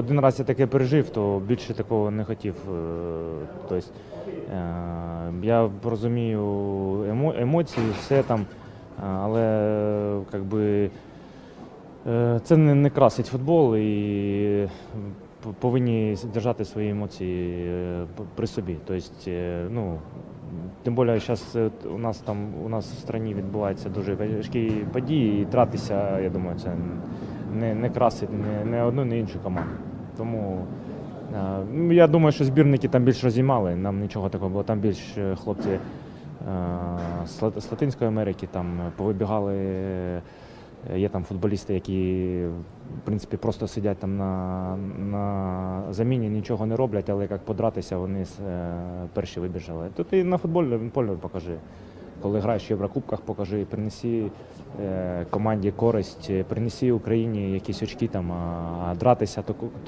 один раз я таке пережив, то більше такого не хотів. Е, Тобто, е, я розумію емо, емоції, все там, е, але как би, е, це не, красить футбол і повинні держати свої емоції при собі. Тобто, ну, тим більше зараз у нас там у нас в країні відбуваються дуже важкі події, і тратися, я думаю, це не, не красить ні, ні одну, ні іншу команду. Тому е, ну, я думаю, що збірники там більш розіймали, нам нічого такого було. Там більш е, хлопці е, з Латинської Америки там повибігали. е, Є там футболісти, які в принципі просто сидять там на, на заміні, нічого не роблять, але як подратися, вони е, перші вибіжали. Тут і на футбольному полі покажи. Коли граєш в Єврокубках, покажи, принеси е, команді користь, принеси Україні якісь очки там, а дратися то,